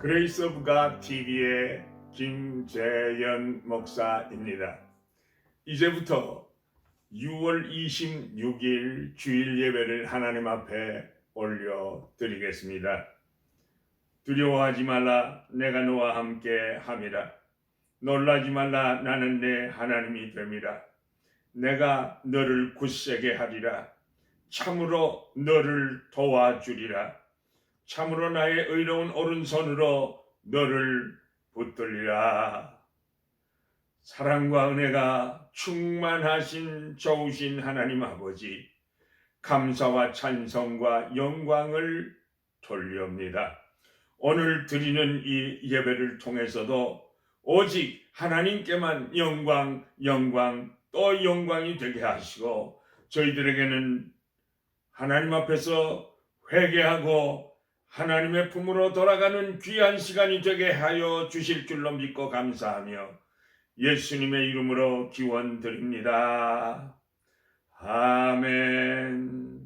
그레이스 오브 가 TV의 김재현 목사입니다. 이제부터 6월 26일 주일 예배를 하나님 앞에 올려 드리겠습니다. 두려워하지 말라 내가 너와 함께 함이라 놀라지 말라 나는 내 하나님이 됨이라 내가 너를 굳세게 하리라 참으로 너를 도와주리라 참으로 나의 의로운 오른손으로 너를 붙들리라. 사랑과 은혜가 충만하신 좋으신 하나님 아버지, 감사와 찬성과 영광을 돌려옵니다. 오늘 드리는 이 예배를 통해서도 오직 하나님께만 영광, 영광, 또 영광이 되게 하시고 저희들에게는 하나님 앞에서 회개하고 하나님의 품으로 돌아가는 귀한 시간이 되게 하여 주실 줄로 믿고 감사하며 예수님의 이름으로 기원 드립니다. 아멘.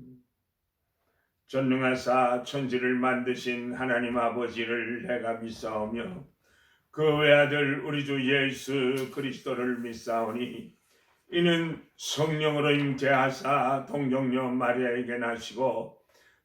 전능하사 천지를 만드신 하나님 아버지를 내가 믿사오며 그 외아들 우리 주 예수 그리스도를 믿사오니 이는 성령으로 임재하사 동정녀 마리아에게 나시고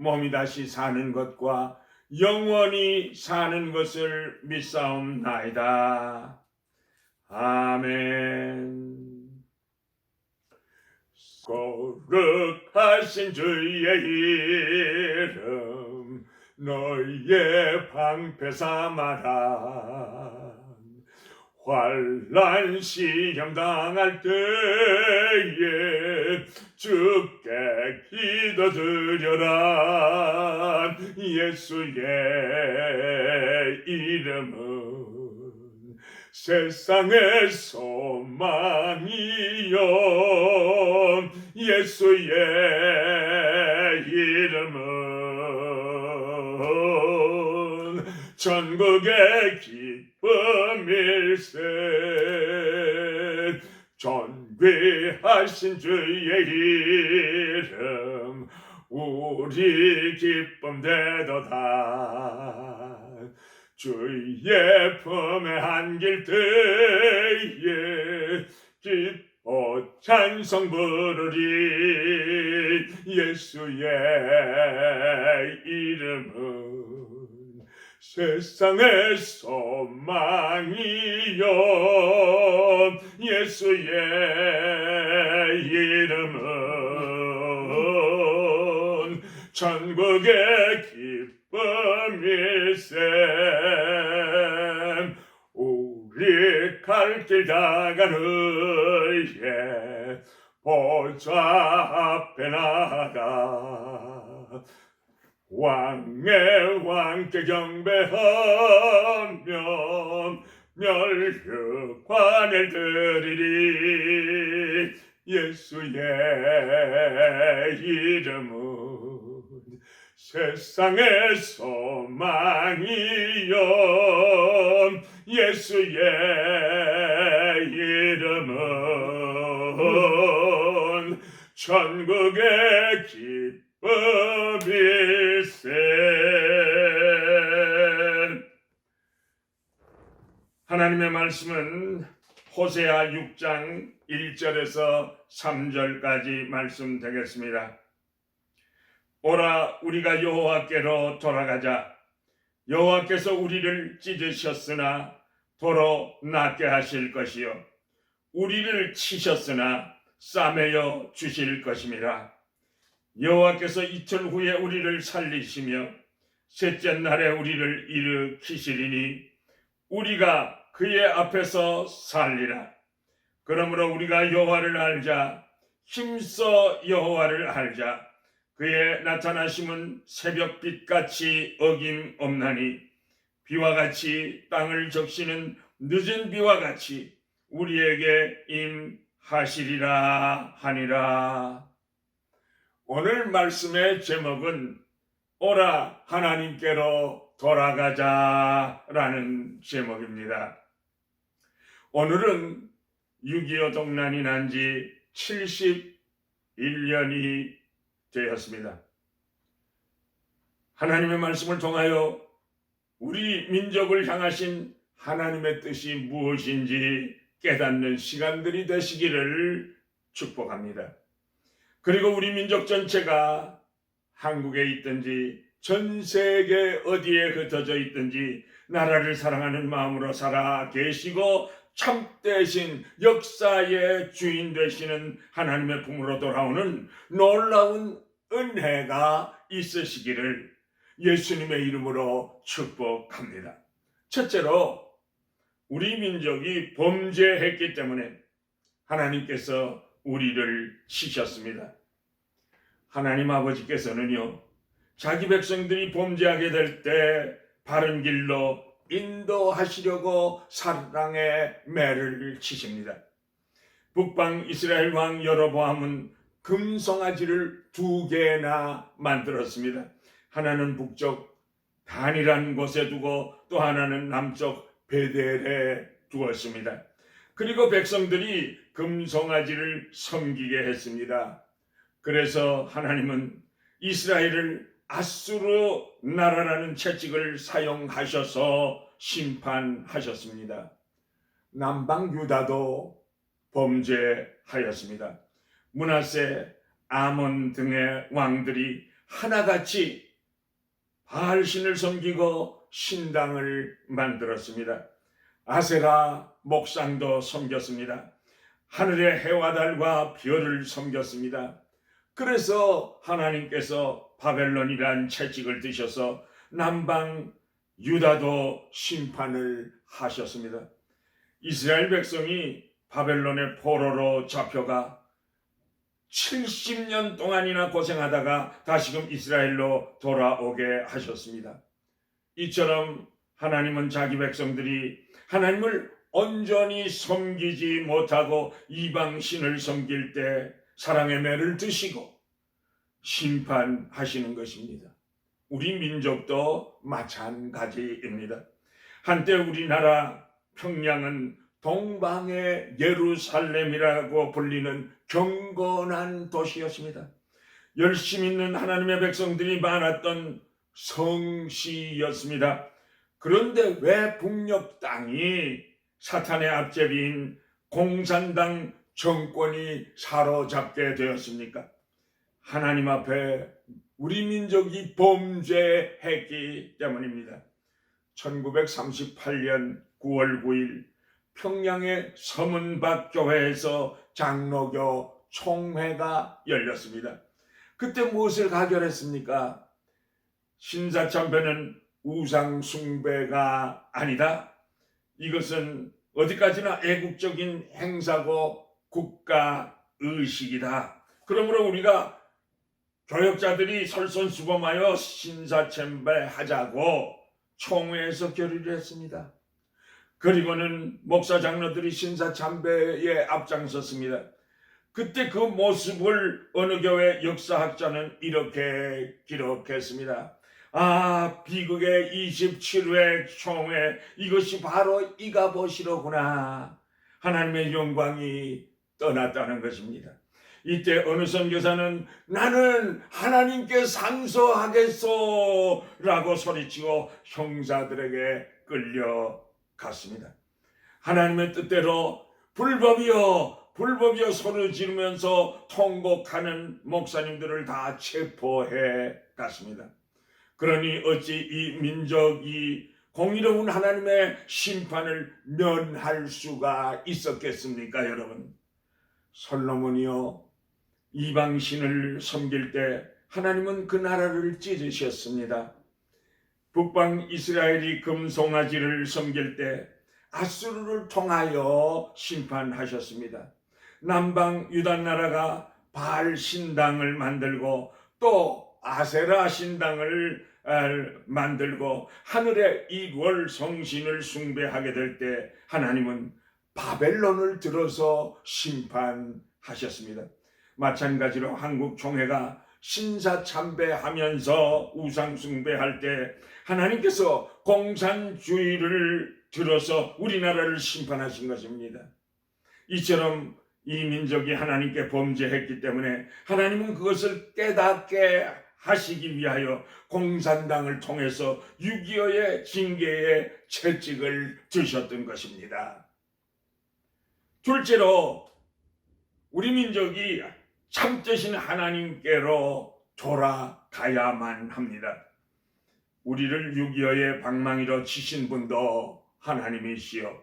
몸이 다시 사는 것과 영원히 사는 것을 믿사옵나이다. 아멘. 거룩하신 주의 이름 너희의 방패 삼아라. 환란 시험 당할 때에 주께 기도드려라. 예수의 이름은 세상의 소망이요. 예수의 이름은 전국의 기쁨 일세 존귀하신 주의 이름 우리 기쁨 되도다. 주의 품에 안길 때에 기뻐 찬송 부르리. 예수의 이름은 세상의 소망이요 예수의 이름은 천국의 기쁨일세. 우리 갈 길 다가는 보좌 앞에 나가 왕의 왕께 경배하며 멸류관을 드리리. 예수의 이름은 세상의 소망이요 예수의 이름은 천국의 기 쁨일세 하나님의 말씀은 호세아 6장 1절에서 3절까지 말씀되겠습니다. 오라 우리가 여호와께로 돌아가자. 여호와께서 우리를 찢으셨으나 도로 낫게 하실 것이요. 우리를 치셨으나 싸매어 주실 것임이라 여호와께서 이틀 후에 우리를 살리시며 셋째 날에 우리를 일으키시리니 우리가 그의 앞에서 살리라 그러므로 우리가 여호와를 알자 힘써 여호와를 알자 그의 나타나심은 새벽빛 같이 어김 없나니 비와 같이 땅을 적시는 늦은 비와 같이 우리에게 임하시리라 하니라. 오늘 말씀의 제목은 오라 하나님께로 돌아가자라는 제목입니다. 오늘은 6.25 동란이 난 지 71년이 되었습니다. 하나님의 말씀을 통하여 우리 민족을 향하신 하나님의 뜻이 무엇인지 깨닫는 시간들이 되시기를 축복합니다. 그리고 우리 민족 전체가 한국에 있든지 전 세계 어디에 흩어져 있든지 나라를 사랑하는 마음으로 살아 계시고 참되신 역사의 주인 되시는 하나님의 품으로 돌아오는 놀라운 은혜가 있으시기를 예수님의 이름으로 축복합니다. 첫째로 우리 민족이 범죄했기 때문에 하나님께서 우리를 치셨습니다. 하나님 아버지께서는요, 자기 백성들이 범죄하게 될 때 바른 길로 인도하시려고 사랑의 매를 치십니다. 북방 이스라엘 왕 여로보암은 금송아지를 두 개나 만들었습니다. 하나는 북쪽 단이라는 곳에 두고 또 하나는 남쪽 베델에 두었습니다. 그리고 백성들이 금송아지를 섬기게 했습니다. 그래서 하나님은 이스라엘을 아수르 나라라는 채찍을 사용하셔서 심판하셨습니다. 남방 유다도 범죄하였습니다. 문하세, 아몬 등의 왕들이 하나같이 바알신을 섬기고 신당을 만들었습니다. 아세라 목상도 섬겼습니다. 하늘의 해와 달과 별을 섬겼습니다. 그래서 하나님께서 바벨론이란 채찍을 드셔서 남방 유다도 심판을 하셨습니다. 이스라엘 백성이 바벨론의 포로로 잡혀가 70년 동안이나 고생하다가 다시금 이스라엘로 돌아오게 하셨습니다. 이처럼 하나님은 자기 백성들이 하나님을 온전히 섬기지 못하고 이방신을 섬길 때 사랑의 매를 드시고 심판하시는 것입니다. 우리 민족도 마찬가지입니다. 한때 우리나라 평양은 동방의 예루살렘이라고 불리는 경건한 도시였습니다. 열심 있는 하나님의 백성들이 많았던 성시였습니다. 그런데 왜 북녘 땅이 사탄의 앞제비인 공산당 정권이 사로잡게 되었습니까? 하나님 앞에 우리 민족이 범죄했기 때문입니다. 1938년 9월 9일 평양의 서문박 교회에서 장로교 총회가 열렸습니다. 그때 무엇을 가결했습니까? 신사참배는 우상 숭배가 아니다. 이것은 어디까지나 애국적인 행사고 국가 의식이다. 그러므로 우리가 교역자들이 설선수범하여 신사참배하자고 총회에서 결의를 했습니다. 그리고는 목사 장로들이 신사참배에 앞장섰습니다. 그때 그 모습을 어느 교회 역사학자는 이렇게 기록했습니다. 아, 비극의 27회 총회, 이것이 바로 이가 보시로구나. 하나님의 영광이 떠났다는 것입니다. 이때 어느 선교사는 나는 하나님께 상소하겠소 라고 소리치고 형사들에게 끌려갔습니다. 하나님의 뜻대로 불법이여 불법이여 소리 지르면서 통곡하는 목사님들을 다 체포해 갔습니다. 그러니 어찌 이 민족이 공의로운 하나님의 심판을 면할 수가 있었겠습니까, 여러분? 솔로몬이요 이방신을 섬길 때 하나님은 그 나라를 찢으셨습니다. 북방 이스라엘이 금송아지를 섬길 때 아수르를 통하여 심판하셨습니다. 남방 유다 나라가 바알 신당을 만들고 또 아세라 신당을 만들고 하늘의 이 월 성신을 숭배하게 될 때 하나님은 바벨론을 들어서 심판하셨습니다. 마찬가지로 한국 총회가 신사 참배하면서 우상 숭배할 때 하나님께서 공산주의를 들어서 우리나라를 심판하신 것입니다. 이처럼 이 민족이 하나님께 범죄했기 때문에 하나님은 그것을 깨닫게 하시기 위하여 공산당을 통해서 6.25의 징계의 채찍을 드셨던 것입니다. 둘째로 우리 민족이 참되신 하나님께로 돌아가야만 합니다. 우리를 6.25의 방망이로 치신 분도 하나님이시요.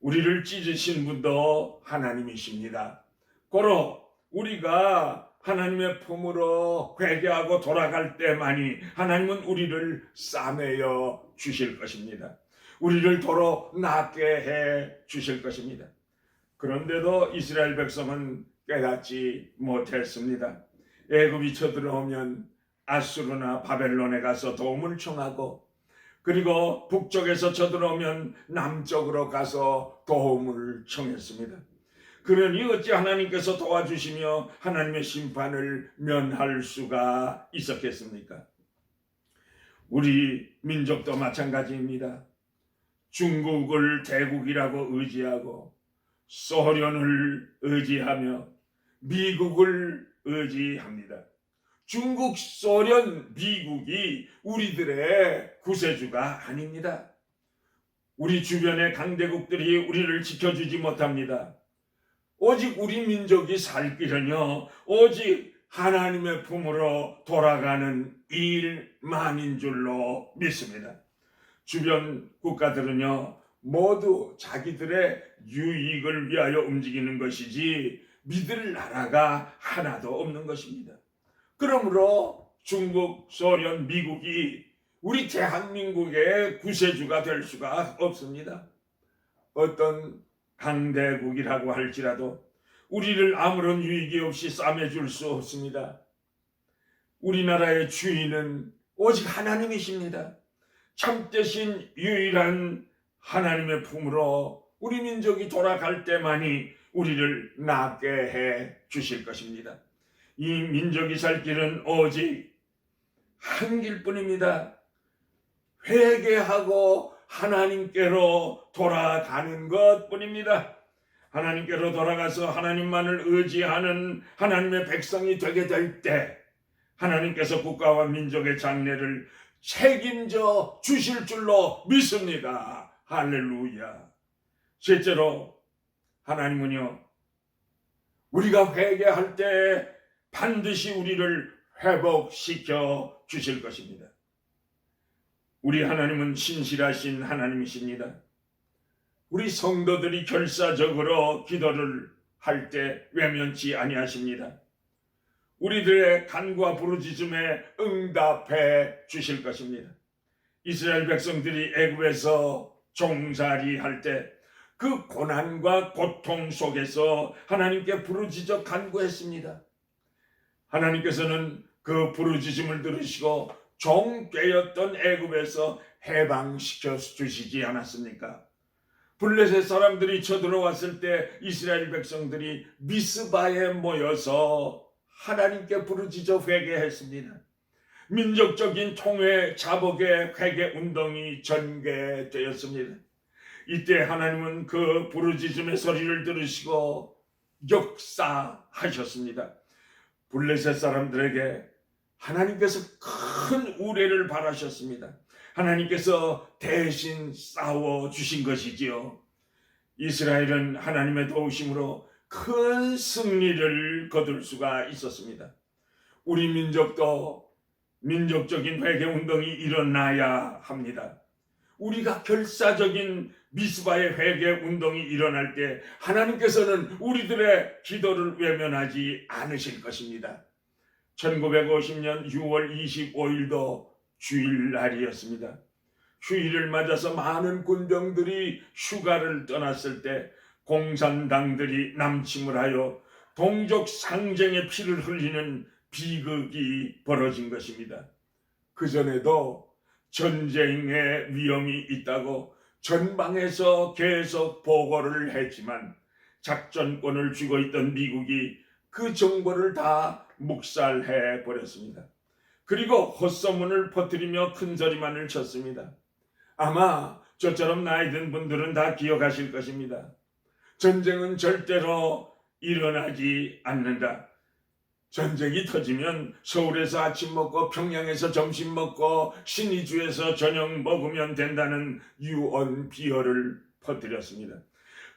우리를 찢으신 분도 하나님이십니다. 고로 우리가 하나님의 품으로 회개하고 돌아갈 때만이 하나님은 우리를 싸매어 주실 것입니다. 우리를 도로 낫게 해 주실 것입니다. 그런데도 이스라엘 백성은 깨닫지 못했습니다. 애굽이 쳐들어오면 아수르나 바벨론에 가서 도움을 청하고 그리고 북쪽에서 쳐들어오면 남쪽으로 가서 도움을 청했습니다. 그러니 어찌 하나님께서 도와주시며 하나님의 심판을 면할 수가 있었겠습니까? 우리 민족도 마찬가지입니다. 중국을 대국이라고 의지하고 소련을 의지하며 미국을 의지합니다. 중국, 소련, 미국이 우리들의 구세주가 아닙니다. 우리 주변의 강대국들이 우리를 지켜주지 못합니다. 오직 우리 민족이 살 길은요, 오직 하나님의 품으로 돌아가는 일만인 줄로 믿습니다. 주변 국가들은요, 모두 자기들의 유익을 위하여 움직이는 것이지 믿을 나라가 하나도 없는 것입니다. 그러므로 중국, 소련, 미국이 우리 대한민국의 구세주가 될 수가 없습니다. 어떤 강대국이라고 할지라도 우리를 아무런 유익이 없이 싸매줄 수 없습니다. 우리나라의 주인은 오직 하나님이십니다. 참되신 유일한 하나님의 품으로 우리 민족이 돌아갈 때만이 우리를 낫게 해 주실 것입니다. 이 민족이 살 길은 오직 한 길뿐입니다. 회개하고 하나님께로 돌아가는 것 뿐입니다. 하나님께로 돌아가서 하나님만을 의지하는 하나님의 백성이 되게 될 때 하나님께서 국가와 민족의 장래를 책임져 주실 줄로 믿습니다. 할렐루야. 실제로 하나님은요, 우리가 회개할 때 반드시 우리를 회복시켜 주실 것입니다. 우리 하나님은 신실하신 하나님이십니다. 우리 성도들이 결사적으로 기도를 할 때 외면치 아니하십니다. 우리들의 간과 부르짖음에 응답해 주실 것입니다. 이스라엘 백성들이 애굽에서 종살이 할 때 그 고난과 고통 속에서 하나님께 부르짖어 간구했습니다. 하나님께서는 그 부르짖음을 들으시고 종되었던 애굽에서 해방시켜 주시지 않았습니까? 블레셋 사람들이 쳐들어왔을 때 이스라엘 백성들이 미스바에 모여서 하나님께 부르짖어 회개했습니다. 민족적인 통회 자복의 회개 운동이 전개되었습니다. 이때 하나님은 그 부르짖음의 소리를 들으시고 역사하셨습니다. 블레셋 사람들에게 하나님께서 큰 우레를 바라셨습니다. 하나님께서 대신 싸워 주신 것이지요. 이스라엘은 하나님의 도우심으로 큰 승리를 거둘 수가 있었습니다. 우리 민족도 민족적인 회개 운동이 일어나야 합니다. 우리가 결사적인 미스바의 회개 운동이 일어날 때 하나님께서는 우리들의 기도를 외면하지 않으실 것입니다. 1950년 6월 25일도 주일날이었습니다. 휴일을 맞아서 많은 군병들이 휴가를 떠났을 때 공산당들이 남침을 하여 동족 상쟁의 피를 흘리는 비극이 벌어진 것입니다. 그 전에도 전쟁의 위험이 있다고 전방에서 계속 보고를 했지만 작전권을 쥐고 있던 미국이 그 정보를 다 묵살해 버렸습니다. 그리고 헛소문을 퍼뜨리며 큰소리만을 쳤습니다. 아마 저처럼 나이 든 분들은 다 기억하실 것입니다. 전쟁은 절대로 일어나지 않는다. 전쟁이 터지면 서울에서 아침 먹고 평양에서 점심 먹고 신의주에서 저녁 먹으면 된다는 유언 비어를 퍼뜨렸습니다.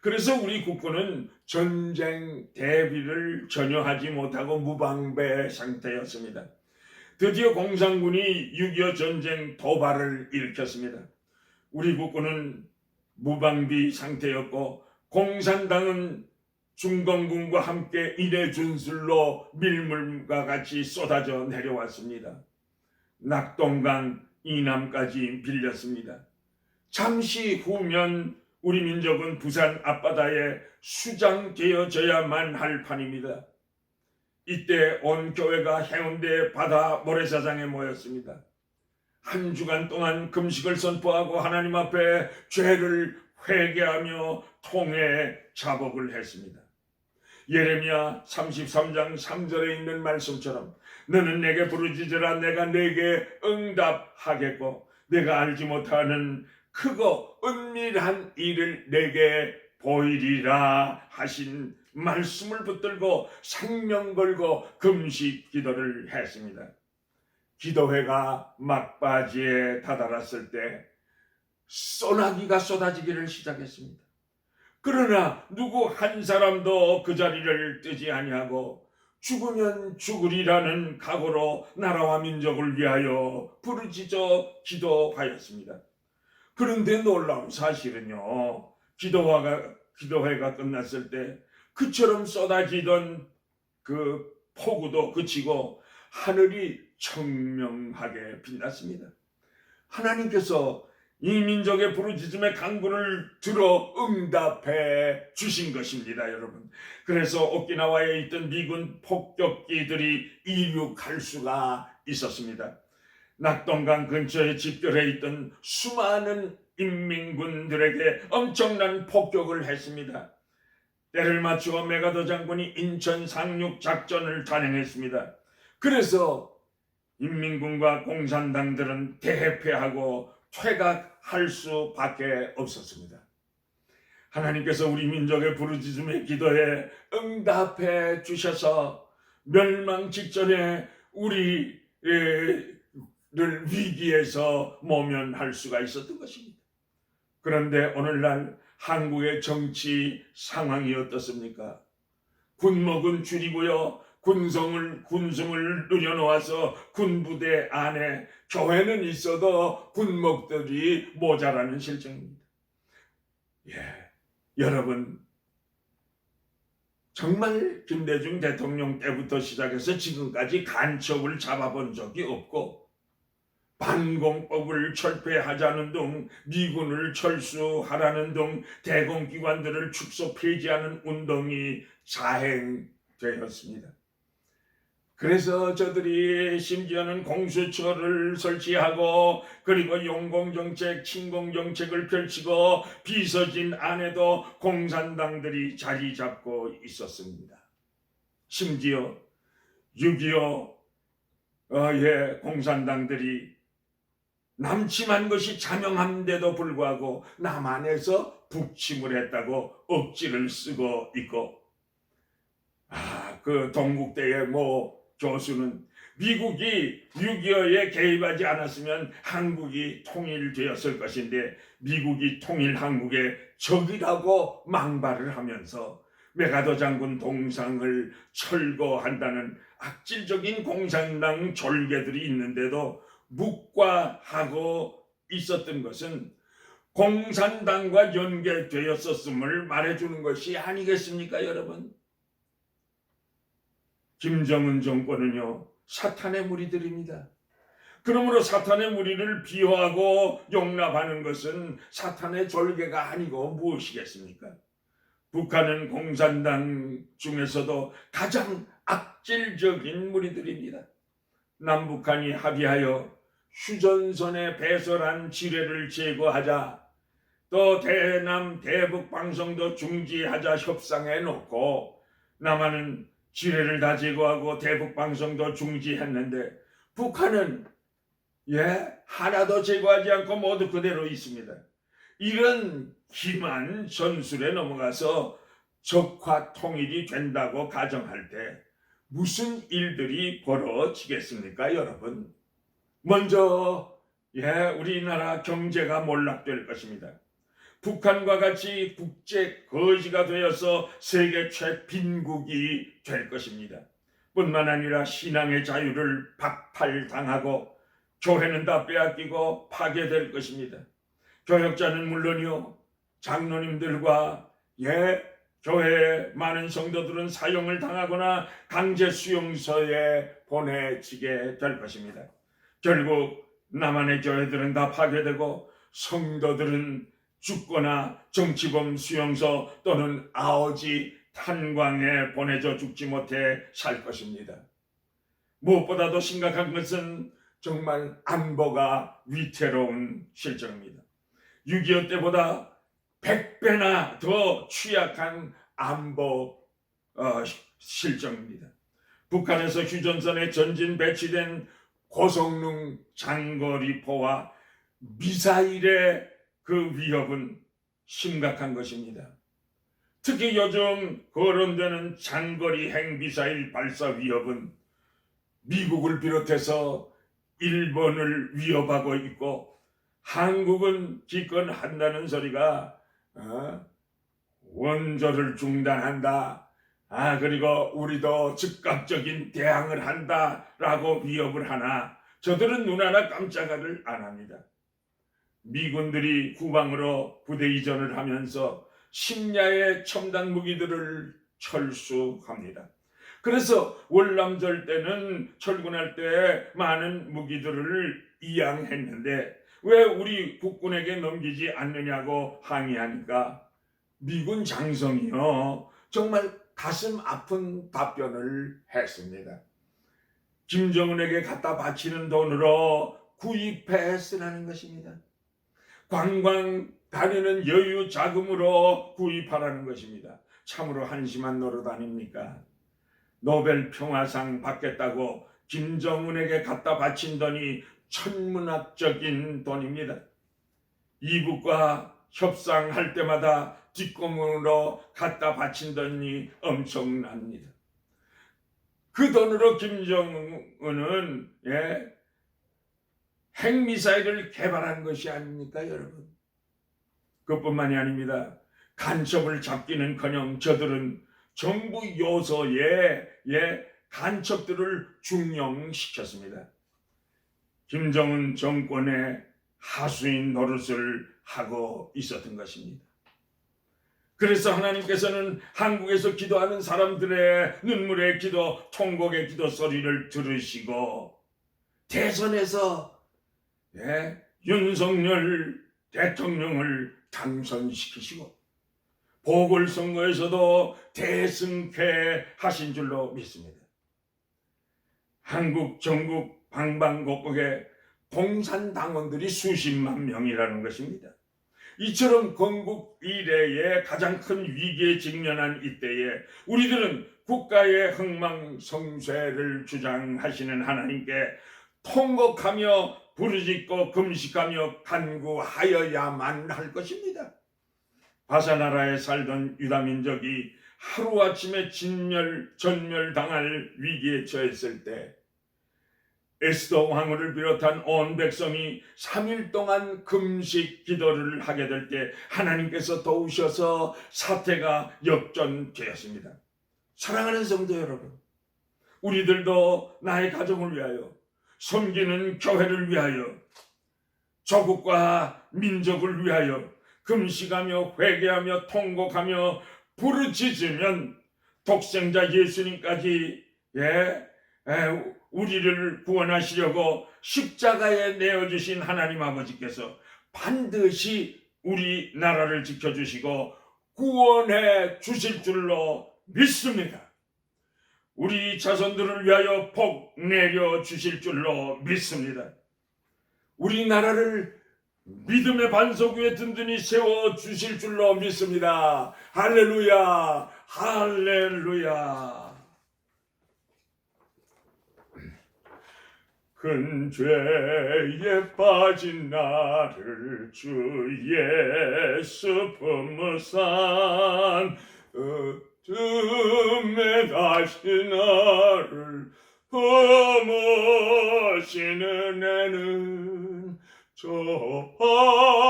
그래서 우리 국군은 전쟁 대비를 전혀 하지 못하고 무방배 상태였습니다. 드디어 공산군이 6.25 전쟁 도발을 일으켰습니다. 우리 국군은 무방비 상태였고 공산당은 중공군과 함께 인해 준술로 밀물과 같이 쏟아져 내려왔습니다. 낙동강 이남까지 빌렸습니다. 잠시 후면 우리 민족은 부산 앞바다에 수장되어져야만 할 판입니다. 이때 온 교회가 해운대 바다 모래사장에 모였습니다. 한 주간 동안 금식을 선포하고 하나님 앞에 죄를 회개하며 통해 자복을 했습니다. 예레미야 33장 3절에 있는 말씀처럼 너는 내게 부르짖으라 내가 내게 응답하겠고 내가 알지 못하는 크고 은밀한 일을 내게 보이리라 하신 말씀을 붙들고 생명 걸고 금식 기도를 했습니다. 기도회가 막바지에 다다랐을 때 소나기가 쏟아지기를 시작했습니다. 그러나 누구 한 사람도 그 자리를 뜨지 아니하고 죽으면 죽으리라는 각오로 나라와 민족을 위하여 부르짖어 기도하였습니다. 그런데 놀라운 사실은요. 기도회가 기도회가 끝났을 때 그처럼 쏟아지던 그 폭우도 그치고 하늘이 청명하게 빛났습니다. 하나님께서 이 민족의 부르짖음의 강구를 들어 응답해 주신 것입니다, 여러분. 그래서 오키나와에 있던 미군 폭격기들이 이륙할 수가 있었습니다. 낙동강 근처에 집결해 있던 수많은 인민군들에게 엄청난 폭격을 했습니다. 때를 맞추어 메가더 장군이 인천 상륙 작전을 단행했습니다. 그래서 인민군과 공산당들은 대패하고 퇴각할 수밖에 없었습니다. 하나님께서 우리 민족의 부르짖음의 기도에 응답해 주셔서 멸망 직전에 우리 를 위기에서 모면할 수가 있었던 것입니다. 그런데 오늘날 한국의 정치 상황이 어떻습니까? 군목은 줄이고요. 군성을 군성을 늘여놓아서 군부대 안에 교회는 있어도 군목들이 모자라는 실정입니다. 예, 여러분 정말 김대중 대통령 때부터 시작해서 지금까지 간첩을 잡아본 적이 없고 반공법을 철폐하자는 등 미군을 철수하라는 등 대공기관들을 축소 폐지하는 운동이 자행되었습니다. 그래서 저들이 심지어는 공수처를 설치하고 그리고 용공정책, 친공정책을 펼치고 비서진 안에도 공산당들이 자리 잡고 있었습니다. 심지어 6.25 어, 예, 공산당들이 남침한 것이 자명한데도 불구하고 남한에서 북침을 했다고 억지를 쓰고 있고. 아, 그 동국대의 뭐 교수는 미국이 6.25에 개입하지 않았으면 한국이 통일되었을 것인데 미국이 통일 한국의 적이라고 망발을 하면서 메가더 장군 동상을 철거한다는 악질적인 공산당 졸개들이 있는데도 묵과하고 있었던 것은 공산당과 연계되었었음을 말해주는 것이 아니겠습니까, 여러분? 김정은 정권은요, 사탄의 무리들입니다. 그러므로 사탄의 무리를 비호하고 용납하는 것은 사탄의 졸개가 아니고 무엇이겠습니까? 북한은 공산당 중에서도 가장 악질적인 무리들입니다. 남북한이 합의하여 휴전선에 배설한 지뢰를 제거하자 또 대남 대북 방송도 중지하자 협상해 놓고 남한은 지뢰를 다 제거하고 대북 방송도 중지했는데 북한은 예 하나도 제거하지 않고 모두 그대로 있습니다. 이런 기만 전술에 넘어가서 적화 통일이 된다고 가정할 때 무슨 일들이 벌어지겠습니까, 여러분? 먼저 예, 우리나라 경제가 몰락될 것입니다. 북한과 같이 국제 거지가 되어서 세계 최빈국이 될 것입니다. 뿐만 아니라 신앙의 자유를 박탈당하고 교회는 다 빼앗기고 파괴될 것입니다. 교역자는 물론이요, 장로님들과 예, 교회의 많은 성도들은 사형을 당하거나 강제 수용소에 보내지게 될 것입니다. 결국 남한의 교회들은 다 파괴되고 성도들은 죽거나 정치범 수용소 또는 아오지 탄광에 보내져 죽지 못해 살 것입니다. 무엇보다도 심각한 것은 정말 안보가 위태로운 실정입니다. 6.25 때보다 100배나 더 취약한 안보 어, 실정입니다. 북한에서 휴전선에 전진 배치된 고성능 장거리포와 미사일의 그 위협은 심각한 것입니다. 특히 요즘 거론되는 장거리 핵미사일 발사 위협은 미국을 비롯해서 일본을 위협하고 있고 한국은 기권한다는 소리가 어? 원조를 중단한다. 아 그리고 우리도 즉각적인 대항을 한다라고 위협을 하나 저들은 눈 하나 깜짝을 안 합니다. 미군들이 후방으로 부대 이전을 하면서 심야의 첨단 무기들을 철수합니다. 그래서 월남절 때는 철군할 때 많은 무기들을 이양했는데 왜 우리 국군에게 넘기지 않느냐고 항의하니까 미군 장성이요 정말 가슴 아픈 답변을 했습니다. 김정은에게 갖다 바치는 돈으로 구입해 쓰라는 것입니다. 관광 다니는 여유 자금으로 구입하라는 것입니다. 참으로 한심한 노릇 아닙니까? 노벨 평화상 받겠다고 김정은에게 갖다 바친 돈이 천문학적인 돈입니다. 이북과 협상할 때마다 뒷공문으로 갖다 바친 돈이 엄청납니다. 그 돈으로 김정은은 예, 핵미사일을 개발한 것이 아닙니까, 여러분? 그뿐만이 아닙니다. 간첩을 잡기는커녕 저들은 정부 요소에 예, 간첩들을 중용시켰습니다. 김정은 정권의 하수인 노릇을 하고 있었던 것입니다. 그래서 하나님께서는 한국에서 기도하는 사람들의 눈물의 기도, 통곡의 기도 소리를 들으시고 대선에서 예, 윤석열 대통령을 당선시키시고 보궐선거에서도 대승케 하신 줄로 믿습니다. 한국 전국 방방곡곡에 공산당원들이 수십만 명이라는 것입니다. 이처럼 건국 이래의 가장 큰 위기에 직면한 이때에 우리들은 국가의 흥망성쇠를 주장하시는 하나님께 통곡하며 부르짖고 금식하며 간구하여야만 할 것입니다. 바사나라에 살던 유다 민족이 하루아침에 진멸 전멸당할 위기에 처했을 때 에스더 왕후를 비롯한 온 백성이 3일 동안 금식 기도를 하게 될 때 하나님께서 도우셔서 사태가 역전되었습니다. 사랑하는 성도 여러분, 우리들도 나의 가정을 위하여 섬기는 교회를 위하여 조국과 민족을 위하여 금식하며 회개하며 통곡하며 부르짖으면 독생자 예수님까지 예, 에, 우리를 구원하시려고 십자가에 내어주신 하나님 아버지께서 반드시 우리 나라를 지켜주시고 구원해 주실 줄로 믿습니다. 우리 자손들을 위하여 복 내려 주실 줄로 믿습니다. 우리나라를 믿음의 반석 위에 든든히 세워 주실 줄로 믿습니다. 할렐루야, 할렐루야. 큰 죄에 빠진 나를 주 예수 품으산. 어둠에 다시 나를 품으시는 애는 저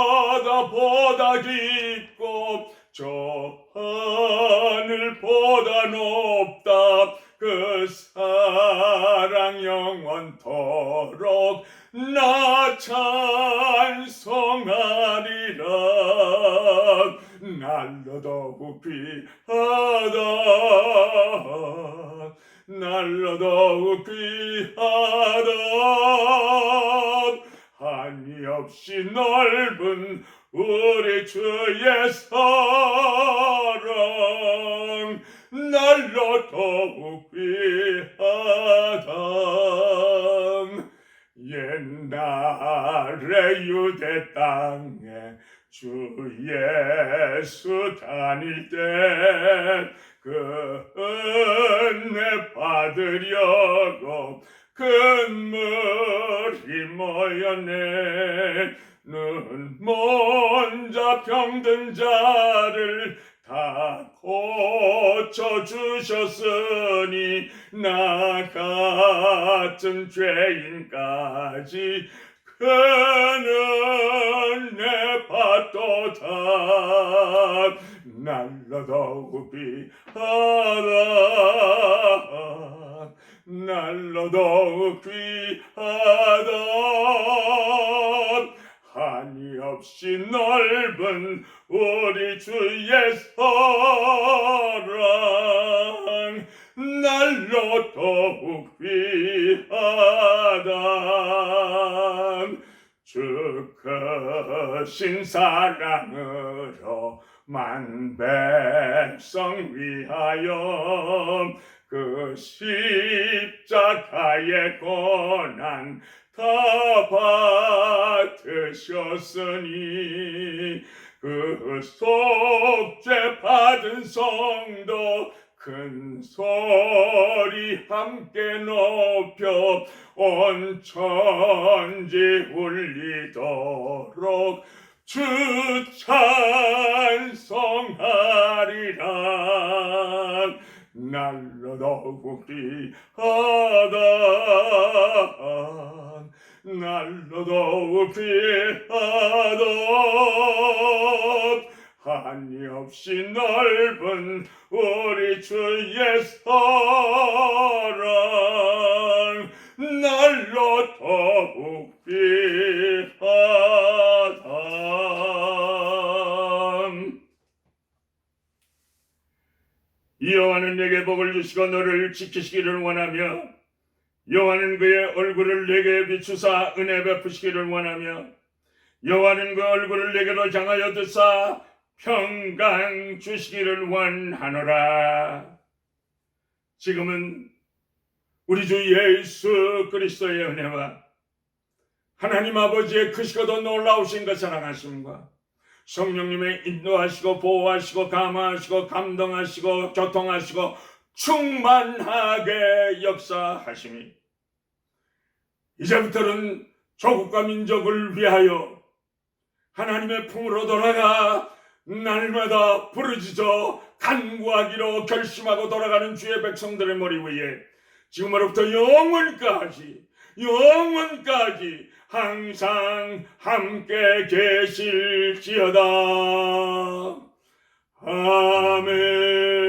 바다보다 깊고 저 하늘보다 높다 그 사랑 영원토록 나 찬송하리라. 날로 더욱 귀하다. 날로 더욱 귀하다. 한이 없이 넓은 우리 주의 사랑 날로 더욱 귀하다 옛날에 유대 땅에 주 예수 다닐 때 그 은혜 받으려고 큰물이 모였네. 는 먼저 병든 자를 다 고쳐 주셨으니 나 같은 죄인까지 큰 은혜 받도다. 날로 더욱 귀하다 날로 더욱 귀하다 한이 없이 넓은 우리 주의 사랑 날로 더욱 귀하다 주 크신 사랑으로 만 백성 위하여 그 십자가의 고난 다 받으셨으니 그 속죄 받은 성도 큰 소리 함께 높여 온 천지 울리도록 주 찬송하리라 날로 더욱 귀하다 날로 더욱 귀하다 한이 없이 넓은 우리 주의 사랑 날로 더욱 귀하다 여호와는 내게 복을 주시고 너를 지키시기를 원하며 여호와는 그의 얼굴을 내게 비추사 은혜 베푸시기를 원하며 여호와는 그 얼굴을 내게로 향하여 드사 평강 주시기를 원하노라. 지금은 우리 주 예수 그리스도의 은혜와 하나님 아버지의 크시고도 놀라우신 그 사랑하심과 성령님의 인도하시고 보호하시고 감화하시고 감동하시고 교통하시고 충만하게 역사하심이 이제부터는 조국과 민족을 위하여 하나님의 품으로 돌아가 날마다 부르짖어 간구하기로 결심하고 돌아가는 주의 백성들의 머리 위에 지금으로부터 영원까지 영원까지 항상 함께 계실지어다. 아멘.